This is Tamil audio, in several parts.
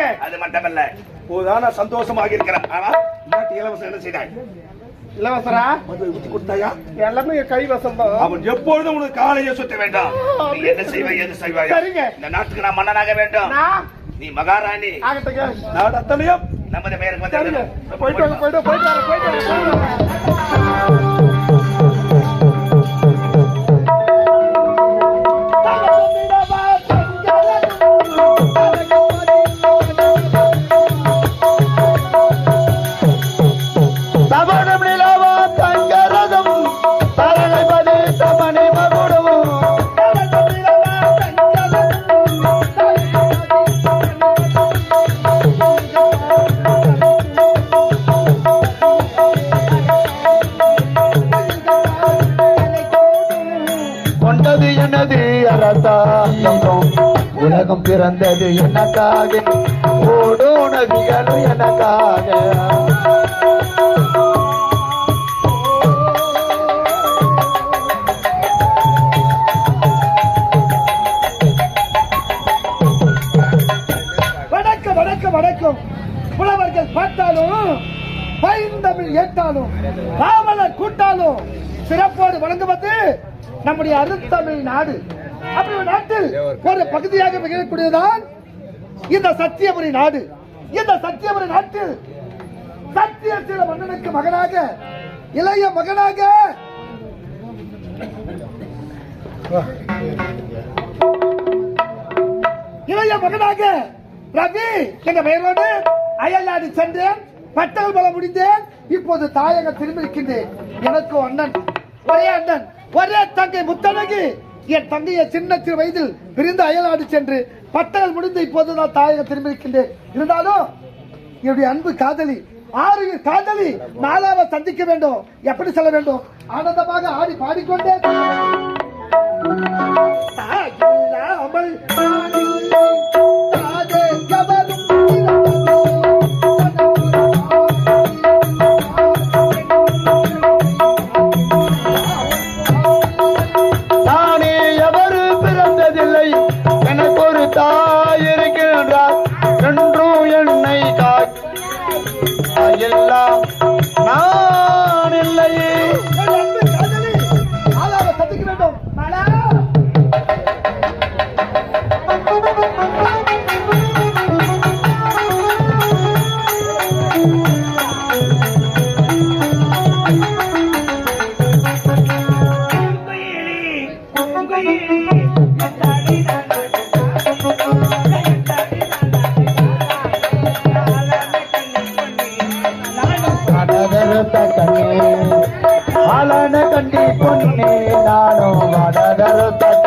அல்ல இப்போதான் நான் சந்தோஷமாக இருக்கிறேன் ஆனா நாட்டு இலவசம் என்ன செய்தாய் ஊத்தி கொடுத்தாயா? எல்லாமே கைவசம் தான். அவன் எப்பொழுதும் உனக்கு காலையை சுத்த வேண்டாம். நீ என்ன செய்வாய் எது செய்வாய்? சரிங்க. இந்த நாட்டுக்கு நான் மன்னனாக வேண்டும். நீ மகாராணி. நாடு அத்தனையும் நமது பேருக்கு சரிங்க. வந்து போயிட்டு வாங்க போயிட்டு வாங்க, போயிட்டு வரேன் போயிட்டு உலகம் பிறந்தது எனக்காக. ஓடோ நதிகளும் எனக்காக. வணக்கம் வணக்கம் வணக்கம். புலவர்கள் பார்த்தாலும் பைந்தமிழ் ஏற்றாலும் பாவலர் கூட்டாலும் சிறப்போடு வழங்குவது நம்முடைய அருந்தமிழ் நாடு. அப்படி ஒரு நாட்டில் ஒரு பகுதியாக மிகக்கூடியதான் இந்த சத்தியபுரி நாடு. இந்த சத்தியபுரி நாட்டில் சத்தியசீல மன்னனுக்கு மகனாக இளைய மகனாக இளைய மகனாக ரவி என்ற பெயரோடு அயல்நாடு சென்றேன் பட்டல் பல முடிந்தேன். இப்போது தாயக திரும்பியிருக்கின்றேன். எனக்கு அண்ணன் ஒரே அண்ணன் ஒரே தங்கை முத்தழகி. என் தங்கையை சின்ன சிறு வயதில் பிரிந்து அயலாடு சென்று பட்டங்கள் முடிந்து இப்போது நான் தாயக திரும்பியிருக்கின்றேன். இருந்தாலும் என்னுடைய அன்பு காதலி ஆறு காதலி நாளாவ சந்திக்க வேண்டும். எப்படி செல்ல வேண்டும்? ஆனந்தமாக ஆடி பாடிக்கொண்டே தாயில்லாமல் जगत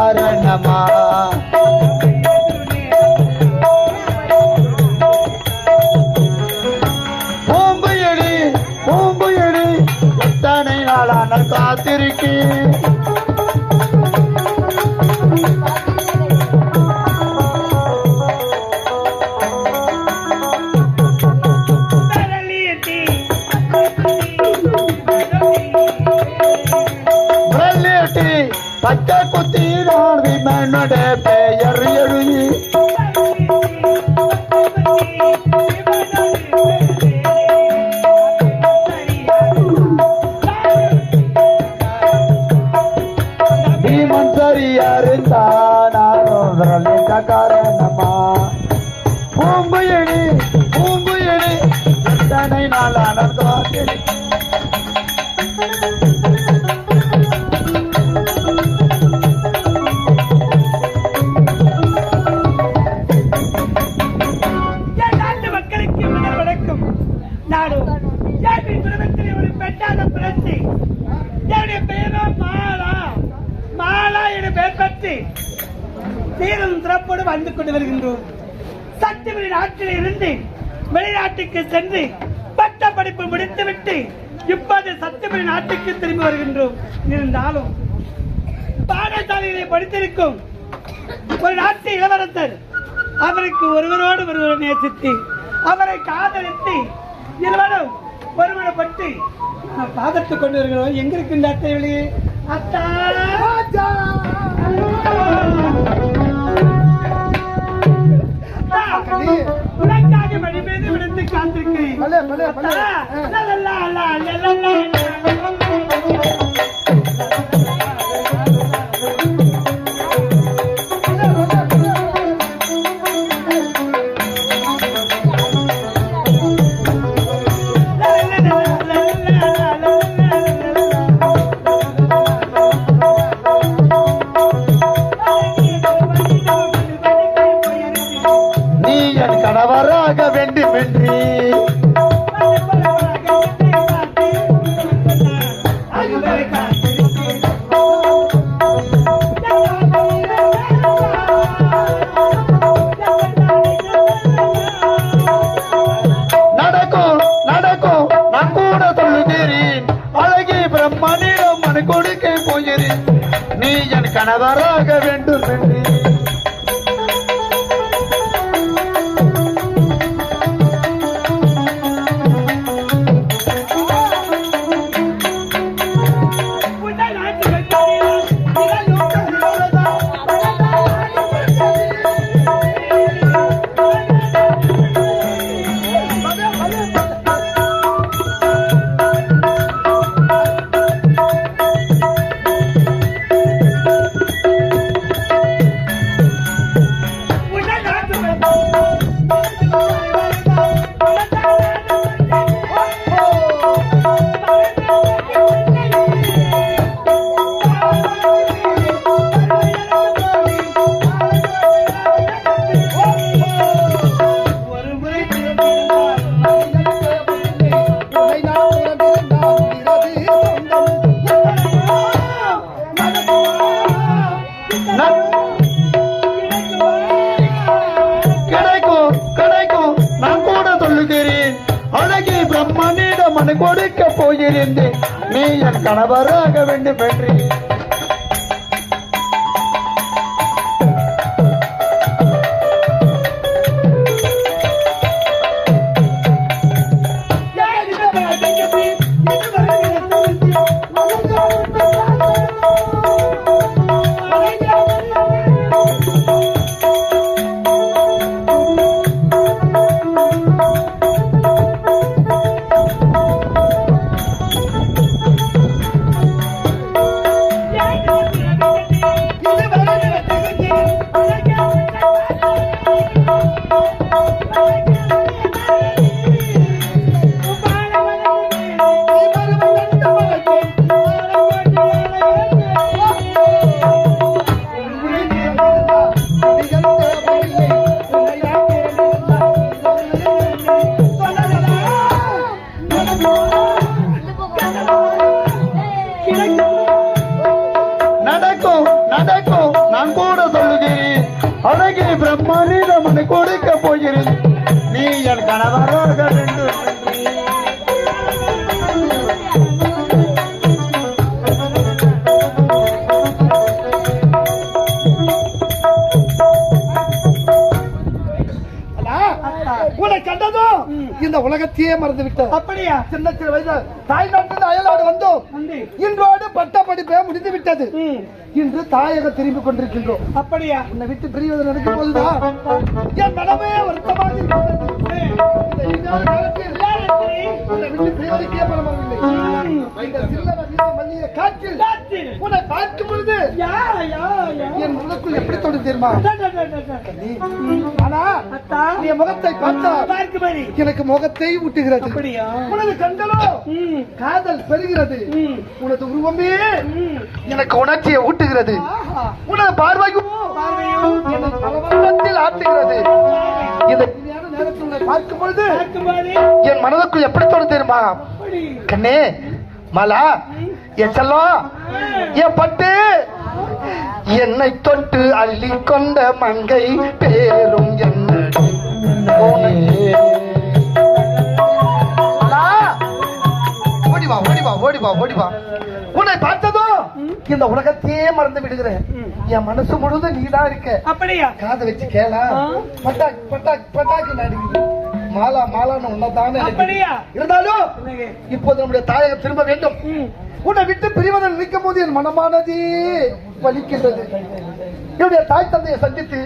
சரணமா காரணமா பூங்குயடி எத்தனை நாளா காத்திருக்கேன். நானும் விரலிட்ட காரணமா பூங்குயிடி பூங்குயிடி எத்தனை நாளான காத்திரு வந்து கொண்டு வருகின்றோம். சட்டமன்ற நாட்டில் இருந்து வெளிநாட்டுக்கு சென்று பட்ட படிப்பு முடித்துவிட்டு இப்போது சட்டமன்ற நாட்டுக்கு திரும்பி வருகின்றோம். இருந்தாலும் பாடசாலையிலே படித்திருக்கும் ஒரு நாட்டு இளவரசர் அவருக்கு ஒருவரோடு ஒருவர் நேசித்து அவரை காதலித்து இருவரும் ஒருவரப்பட்டு பாதத்து கொண்டு வருகிறோம். எங்க இருக்கு இந்த அத்தை வெளியே அத்தா, உனக்காக மணி மீது விழுந்து காத்திருக்கிறேன் கணவராக வேண்டுமென்றி நடக்கும் நடக்கும் நான் கூட சொல்லுகிறேன் அழகி நீ என் கணவராக வேண்டும் என்று. உலகத்தையே மறந்து விட்டது அப்படியா? சின்ன சிறு வயது தாய்நாட்டில் அயலாடு வந்தோம். இன்றோடு பட்ட படிப்பே முடிந்து விட்டது இன்று தாயக திரும்பி கொண்டிருக்கின்றோம். அப்படியா? உன்னை விட்டு பிரிவது நடக்கும் போதுதான் என் மனமே வருத்தமாக இருக்கிறது. உன்னை பார்க்கும் பொழுது என் எப்படி தோணும் தெரியுமா ஆனா என் முகத்தை பார்த்தா எனக்கு முகத்தை ஊட்டுகிறது உனது கண்களோ காதல் பெறுகிறது உனது உருவமே எனக்கு உணர்ச்சியை ஊட்டுகிறது உனது பார்வையும் ஆட்டுகிறது இந்த பார்க்கும் பொழுது என் மனதுக்குள் எப்படி தோணும் தெரியுமா? கண்ணே மாலா என் செல்லம் என் பட்டு. என்னை தொட்டு அள்ளி கொண்ட மங்கை பேரும் என்னடி மாலா, ஓடி வா ஓடி வா ஓடி வா ஓடி வா. உன்னை பார்த்ததும் இந்த உலகத்தையே மறந்து விடுகிறேன். என் மனசு முழுதும் நீதான் இருக்க. அப்படியா? காதை வச்சு கேளா. பட்டாக் பட்டாக் பட்டாக்கு நடுங்குது மாலா மாலான்னு உன்னதானே அப்படியா? இருந்தாலும்? இப்போது நம்முடைய தாயகம் திரும்ப வேண்டும். உன்னை விட்டு பிரிவதை நினைக்கும் போது என் மனமானது வலிக்கின்றது. என்னுடைய தாய் தந்தையை சந்தித்து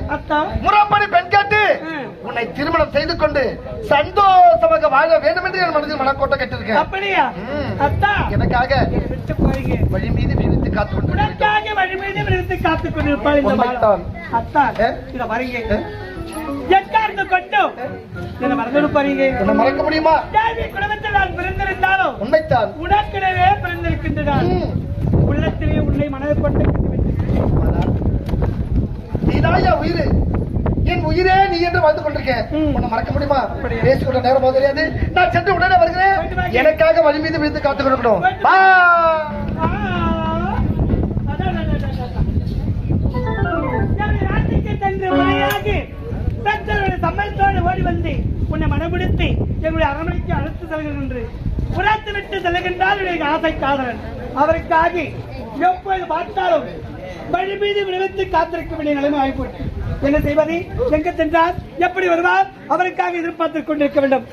முறைப்படி பெண் கேட்டு. உன்னை திருமணம் செய்து கொண்டு சந்தோஷமாக வாழ வேண்டும் என்று என் மனதில் மனக்கோட்டை கட்டிருக்கேன் எனக்காக வழி மீது விழுந்து காத்து கொண்டு வழி மீது விழுந்து காத்துக் கொண்டிருப்பாள் இந்த வரீங்க? எக்கார்ந்து கொட்டும் என்ன மறக்க முடியுமா? குடும்பத்தில் நான் பிறந்திருந்தாலும் உண்மைத்தான் உனக்கிடவே பிறந்திருக்கின்றன. உள்ளத்திலே உன்னை என் உயிர்? என் உயிரே நீ என்று வாழ்ந்து கொண்டிருக்கேன். உன்னை மறக்க முடியுமா? பேசிக்கொள்ள நேரம் தெரியாது. நான் சென்று உடனே வருகிறேன். எனக்காக வழி மீது விழுந்து காத்து கொடுக்கணும் உன்னை எங்களுடைய அரண்மனைக்கு அழைத்து செல்கிறேன் என்று புறத்து விட்டு செல்கின்றால் எனக்கு ஆசை காதலன் அவருக்காக எப்போது பார்த்தாலும் வழி மீது விளைவித்து காத்திருக்க வேண்டிய நிலைமை ஆகிப்போச்சு. என்ன செய்வது? எங்கு சென்றார் எப்படி வருவார்? அவருக்காக எதிர்பார்த்துக் கொண்டிருக்க வேண்டும்.